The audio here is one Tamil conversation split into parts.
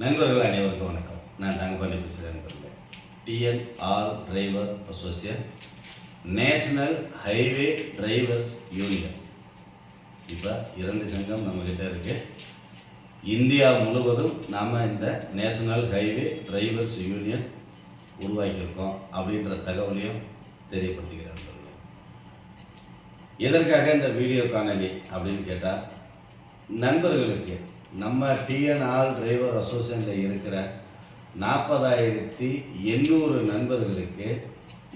நண்பர்கள் அனைவருக்கும் வணக்கம். நான் தங்கப்பாண்டி பேசுகிறேன் நண்பர்களே TN all driver associate national highway drivers union இப்போ இரண்டு சங்கம் நம்மக்கிட்ட இருக்குது இந்தியா முழுவதும் நாம் இந்த நேஷனல் ஹைவே டிரைவர்ஸ் யூனியன் உருவாக்கியிருக்கோம் அப்படின்ற தகவலையும் தெரியப்படுத்துகிறேன் எதற்காக இந்த வீடியோ காணொலி அப்படின்னு கேட்டால் நண்பர்களுக்கு நம்ம டிஎன்ஆர் டிரைவர் அசோசியேஷனில் இருக்கிற நாற்பதாயிரத்தி எண்ணூறு நண்பர்களுக்கு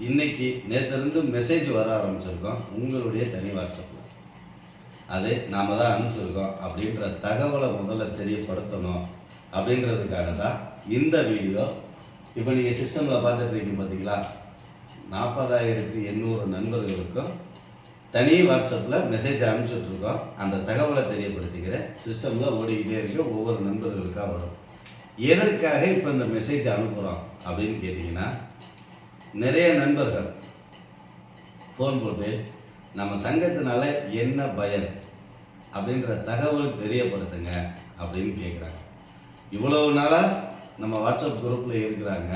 இன்னைக்கு நேற்றிருந்து மெசேஜ் வர ஆரம்பிச்சிருக்கோம். உங்களுடைய தனி வாட்ஸ்அப்பில் அது நாம் தான் அனுப்பிச்சிருக்கோம். அப்படின்ற தகவலை முதல்ல தெரியப்படுத்தணும் அப்படின்றதுக்காக தான் இந்த வீடியோ. இப்போ நீங்கள் சிஸ்டமில் பார்த்துட்டு இருக்கீங்க பார்த்தீங்களா நாற்பதாயிரத்தி எண்ணூறு நண்பர்களுக்கும் தனி வாட்ஸ்அப்பில் மெசேஜ் அனுப்பிச்சுட்ருக்கோம் அந்த தகவலை தெரியப்படுத்திக்கிற சிஸ்டமில் ஓடிக்கிட்டே இருக்க. ஒவ்வொரு நண்பர்களுக்காக வரும். எதற்காக இப்போ இந்த மெசேஜ் அனுப்புகிறோம் அப்படின்னு கேட்டிங்கன்னா நிறைய நண்பர்கள் ஃபோன் போட்டு நம்ம சங்கத்தினால என்ன பயன் அப்படின்ற தகவல் தெரியப்படுத்துங்க அப்படின்னு கேட்குறாங்க இவ்வளவு நாளாக நம்ம வாட்ஸ்அப் குரூப்பில் இருக்கிறாங்க.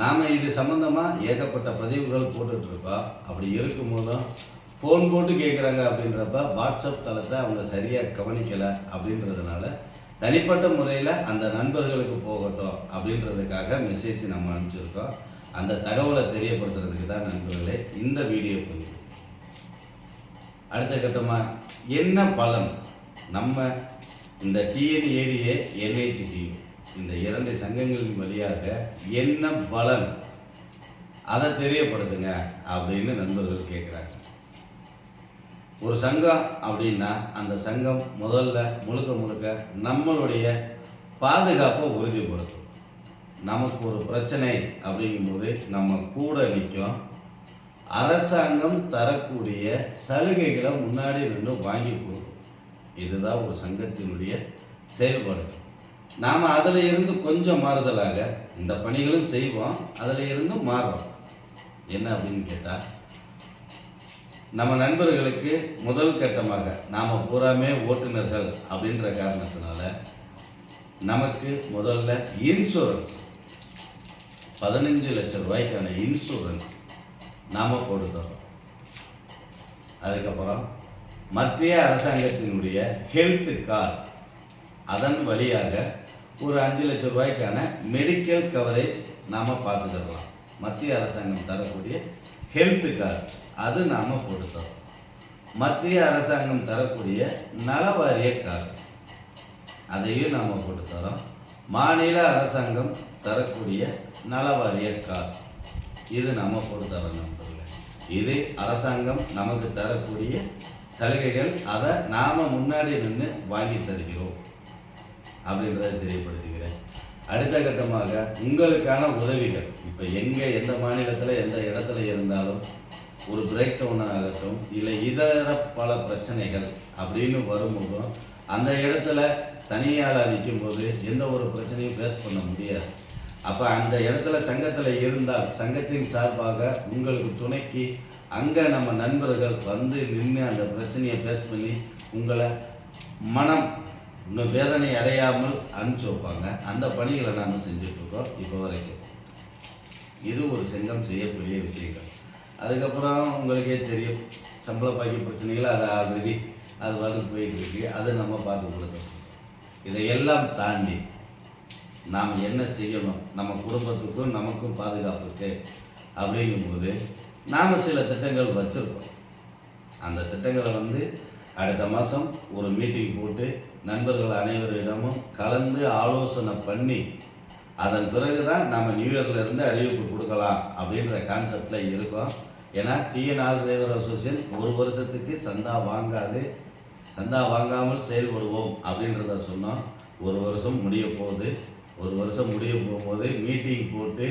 நாம் இது சம்மந்தமாக ஏகப்பட்ட பதிவுகள் போட்டுட்ருக்கோம் அப்படி இருக்கும்போதும் ஃபோன் போட்டு கேட்குறாங்க அப்படின்றப்ப வாட்ஸ்அப் தளத்தை அவங்க சரியாக கவனிக்கலை அப்படின்றதுனால தனிப்பட்ட முறையில் அந்த நண்பர்களுக்கு போகட்டும் அப்படின்றதுக்காக மெசேஜ் நம்ம அனுப்பிச்சிருக்கோம். அந்த தகவலை தெரியப்படுத்துறதுக்கு தான் நண்பர்களே இந்த வீடியோ பண்ணி அடுத்த கட்டமாக என்ன பலன்? நம்ம இந்த டிஎன்ஏடிஏ என்ஹெச்டி இந்த இரண்டு சங்கங்களின் வழியாக என்ன பலன்? அதை தெரியப்படுத்துங்க அப்படின்னு நண்பர்கள் கேட்குறாங்க ஒரு சங்கம் அப்படின்னா அந்த சங்கம் முதல்ல முழுக்க முழுக்க நம்மளுடைய பாதுகாப்பை உறுதிப்படுத்தும். நமக்கு ஒரு பிரச்சனை அப்படிங்கும்போது நம்ம கூட நிற்கும். அரசாங்கம் தரக்கூடிய சலுகைகளை முன்னாடி நின்று வாங்கி கொடுக்கும். இதுதான் ஒரு சங்கத்தினுடைய செயல்பாடுகள். நாம் அதில் இருந்து கொஞ்சம் மாறுதலாக இந்த பணிகளும் செய்வோம் அதில் இருந்து மாறுறோம். என்ன அப்படின்னு கேட்டால் நம்ம நண்பர்களுக்கு முதல் கட்டமாக நாம் பூராமே ஓட்டுநர்கள் அப்படின்ற காரணத்தினால நமக்கு முதல்ல இன்சூரன்ஸ் பதினஞ்சு லட்சம் ரூபாய்க்கான இன்சூரன்ஸ் நாம் கொடுத்தோம் அதுக்கப்புறம் மத்திய அரசாங்கத்தினுடைய ஹெல்த்து கார்டு அதன் வழியாக ஒரு அஞ்சு லட்சம் ரூபாய்க்கான மெடிக்கல் கவரேஜ் நாம் பார்த்துக்கலாம் மத்திய அரசாங்கம் தரக்கூடிய ஹெல்த் கார்டு அது நாம் போட்டுத்தரோம் மத்திய அரசாங்கம் தரக்கூடிய நலவாரிய கார்டு அதையும் நாம் போட்டுத்தரோம் மாநில அரசாங்கம் தரக்கூடிய நலவாரிய கார்டு இது நம்ம கொடுத்துறோம் நண்பர்களே. இது அரசாங்கம் நமக்கு தரக்கூடிய சலுகைகள். அதை நாம் முன்னாடி நின்று வாங்கி தருகிறோம். அப்படின்றத தெரியப்படுது. அடுத்த கட்டமாக உங்களுக்கான உதவிகள். இப்போ எங்கே எந்த மாநிலத்தில் எந்த இடத்துல இருந்தாலும் ஒரு பிரேக் டவுன் ஆகட்டும் இல்லை இதர பல பிரச்சனைகள் அப்படின்னு வரும்போதும் அந்த இடத்துல தனியாளாக நிற்கும்போது எந்த ஒரு பிரச்சனையும் ஃபேஸ் பண்ண முடியாது. அப்போ அந்த இடத்துல சங்கத்தில் இருந்தால் சங்கத்தின் சார்பாக உங்களுக்கு துணைக்கு அங்கே நம்ம நண்பர்கள் வந்து நின்று அந்த பிரச்சனையை ஃபேஸ் பண்ணி உங்களை மனம் இன்னும் வேதனை அடையாமல் அனுப்பிச்சி வைப்பாங்க. அந்த பணிகளை நாம் செஞ்சிட்ருக்கோம் இப்போ வரைக்கும். இது ஒரு சங்கம் செய்யக்கூடிய விஷயங்கள். அதுக்கப்புறம் உங்களுக்கே தெரியும் சம்பள பாக்கி பிரச்சனைகள் அது ஆல்ரெடி அது வந்து போயிட்டு இருக்கு. அதை நம்ம பார்த்து கொடுக்கணும். இதையெல்லாம் தாண்டி நாம் என்ன செய்யணும்? நம்ம குடும்பத்துக்கும் நமக்கும் பாதுகாப்புக்கு அப்படிங்கும்போது நாம் சில திட்டங்கள் வச்சுருக்கோம். அந்த திட்டங்களை வந்து அடுத்த மாதம் ஒரு மீட்டிங் போட்டு நண்பர்கள் அனைவரிடமும் கலந்து ஆலோசனை பண்ணி அதன் பிறகு தான் நம்ம நியூ இயர்லேருந்து அறிவிப்பு கொடுக்கலாம் அப்படின்ற கான்செப்டில் இருக்கோம். ஏன்னா டிஎன்ஆர் டிரைவர் அசோசியேஷன் ஒரு வருஷத்துக்கு சந்தா வாங்காது சந்தா வாங்காமல் செயல்படுவோம் அப்படின்றத சொன்னோம். ஒரு வருஷம் முடிய போகுது. ஒரு வருஷம் முடிய போகும்போது மீட்டிங் போட்டு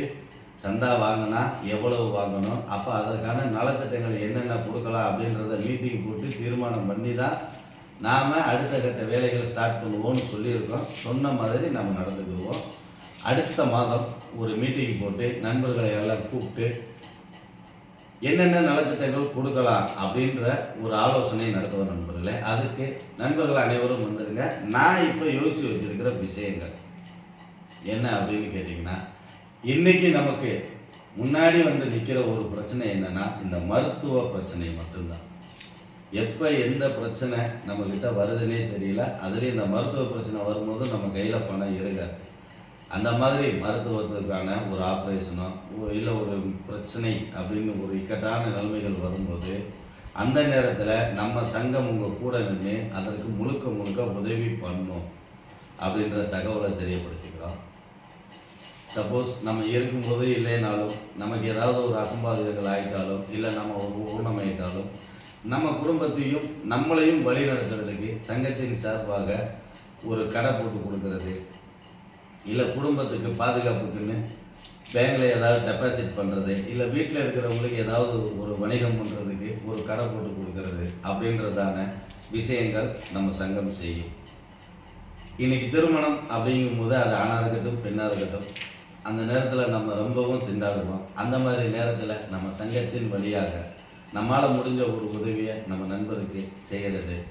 சந்தா வாங்கினா எவ்வளவு வாங்கணும்? அப்போ அதற்கான நலத்திட்டங்கள் என்னென்ன கொடுக்கலாம் அப்படின்றத மீட்டிங் போட்டு தீர்மானம் பண்ணி தான் நாம் அடுத்த கட்ட வேலைகளை ஸ்டார்ட் பண்ணுவோம்னு சொல்லியிருக்கோம். சொன்ன மாதிரி நம்ம நடந்துக்கிடுவோம். அடுத்த மாதம் ஒரு மீட்டிங் போட்டு நண்பர்களை எல்லாம் கூப்பிட்டு என்னென்ன நலத்திட்டங்கள் கொடுக்கலாம் அப்படின்ற ஒரு ஆலோசனை நடத்துவோம் நண்பர்களே. அதுக்கு நண்பர்கள் அனைவரும் வந்துடுங்க நான் இப்போ யோசிச்சு வச்சுருக்கிற விஷயங்கள். என்ன அப்படின்னு கேட்டிங்கன்னா இன்றைக்கி நமக்கு முன்னாடி வந்து நிற்கிற ஒரு பிரச்சனை என்னென்னா இந்த மருத்துவ பிரச்சனை மட்டும்தான். எப்போ எந்த பிரச்சனை நம்மக்கிட்ட வருதுன்னே தெரியல. அதுலேயும் இந்த மருத்துவ பிரச்சனை வரும்போது நம்ம கையில் பணம் இருக்காது. அந்த மாதிரி மருத்துவத்திற்கான ஒரு ஆப்ரேஷனோ இல்லை ஒரு பிரச்சனை அப்படின்னு ஒரு இக்கட்டான நிலைமைகள் வரும்போது அந்த நேரத்தில் நம்ம சங்கம் உங்கள் கூட நின்று அதற்கு முழுக்க முழுக்க உதவி பண்ணும் அப்படின்ற தகவலை தெரியப்படுத்திக்கிறோம். சப்போஸ் நம்ம இருக்கும்போது இல்லைனாலும் நமக்கு ஏதாவது ஒரு அசம்பாதிதங்கள் ஆகிட்டாலும் இல்லை நம்ம ஒரு ஊனமாயிட்டாலும் நம்ம குடும்பத்தையும் நம்மளையும் வழி நடத்துறதுக்கு சங்கத்தின் சார்பாக ஒரு கடை போட்டு கொடுக்கறது. இல்லை குடும்பத்துக்கு பாதுகாப்புக்குன்னு பேங்கில் ஏதாவது டெபாசிட் பண்ணுறது இல்லை வீட்டில் இருக்கிறவங்களுக்கு ஏதாவது ஒரு வணிகம் பண்ணுறதுக்கு ஒரு கடை போட்டு கொடுக்கறது அப்படின்றதான விஷயங்கள் நம்ம சங்கம் செய்யும். இன்றைக்கி திருமணம் அப்படிங்கும்போது அது ஆணாக இருக்கட்டும் பெண்ணாக இருக்கட்டும் அந்த நேரத்தில் நம்ம ரொம்பவும் திண்டாடுவோம். அந்த மாதிரி நேரத்தில் நம்ம சங்கத்தின் வழியாக நம்மளால் முடிஞ்ச ஒரு உதவியை நம்ம நண்பருக்கு செய்கிறது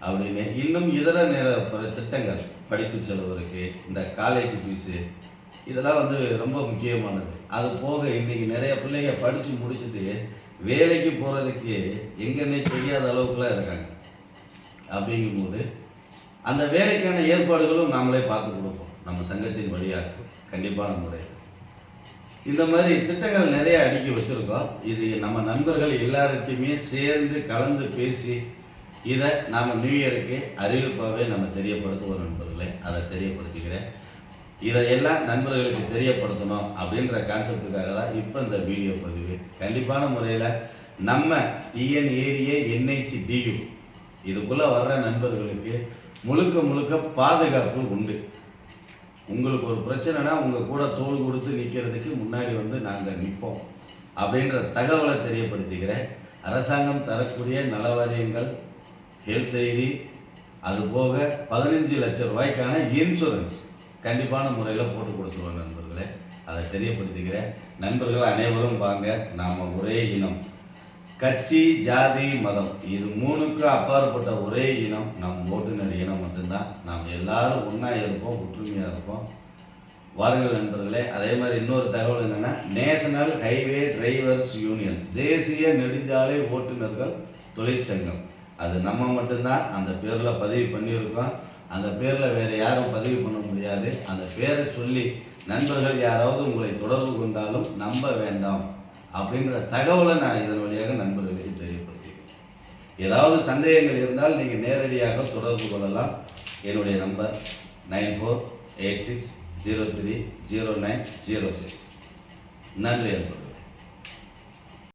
அப்படின்னு இன்னும் இதர நேர ப- திட்டங்கள் படிப்பு செலவு இந்த காலேஜ் ஃபீஸு இதெல்லாம் வந்து ரொம்ப முக்கியமானது. அது போக இன்றைக்கி நிறைய பிள்ளைங்க படித்து முடிச்சுட்டு வேலைக்கு போகிறதுக்கு எங்கன்னே தெரியாத அளவுக்குலாம் இருக்காங்க. அப்படிங்கும்போது அந்த வேலைக்கான ஏற்பாடுகளும் நாமளே பார்த்து கொடுப்போம். நம்ம சங்கத்தின் வழியாக கண்டிப்பான முறையில். இந்த மாதிரி திட்டங்கள் நிறைய அடுக்கி வச்சுருக்கோம். இது நம்ம நண்பர்கள் எல்லார்கிட்டையுமே சேர்ந்து கலந்து பேசி இதை நாம் நியூ இயருக்கு அறிவிப்பாகவே நம்ம தெரியப்படுத்துவோம் நண்பர்களே. அதை தெரியப்படுத்திக்கிறேன். இதையெல்லாம் நண்பர்களுக்கு தெரியப்படுத்தணும் அப்படின்ற கான்செப்டுக்காக தான் இப்போ இந்த வீடியோ பதிவு. கண்டிப்பான முறையில் நம்ம டிஎன்ஏடிஏ என்ஹெச் டியூ இதுக்குள்ளே வர்ற நண்பர்களுக்கு முழுக்க முழுக்க பாதுகாப்பு உண்டு. உங்களுக்கு ஒரு பிரச்சனைனா உங்கள் கூட தோள் கொடுத்து நிற்கிறதுக்கு முன்னாடி வந்து நாங்கள் நிற்போம் அப்படின்ற தகவலை தெரியப்படுத்திக்கிறேன். அரசாங்கம் தரக்கூடிய நலவாரியங்கள் ஹெல்த் ஐடி அதுபோக பதினஞ்சு லட்சம் ரூபாய்க்கான இன்சூரன்ஸ் கண்டிப்பான முறையில் போட்டு கொடுத்துருவோம் நண்பர்களே. அதை தெரியப்படுத்திக்கிறேன். நண்பர்கள் அனைவரும் வாங்க நாம் ஒரே இனம். கட்சி ஜாதி மதம் இது மூணுக்கும் அப்பாற்பட்ட ஒரே இனம் நம் ஓட்டுநர் இனம் மட்டும்தான். நாம் எல்லாரும் ஒன்றா இருப்போம் ஒற்றுமையாக இருப்போம். வாருங்கள் நண்பர்களே அதே மாதிரி இன்னொரு தகவல் என்னென்னா நேஷனல் ஹைவே டிரைவர்ஸ் யூனியன் தேசிய நெடுஞ்சாலை ஓட்டுநர்கள் தொழிற்சங்கம். அது நம்ம மட்டும்தான். அந்த பேரில் பதிவு பண்ணியிருக்கோம். அந்த பேரில் வேறு யாரும் பதிவு பண்ண முடியாது. அந்த பேரை சொல்லி நண்பர்கள் யாராவது உங்களை தொடர்பு கொண்டாலும் நம்ப வேண்டாம். அப்படின்ற தகவலை நான் இதன் வழியாக நண்பர்களுக்கு தெரியப்படுத்திக்கிறேன். ஏதாவது சந்தேகங்கள் இருந்தால் நீங்கள் நேரடியாக தொடர்பு கொள்ளலாம். என்னுடைய number nine four eight six zero three zero nine zero six. நன்றி நண்பர்கள்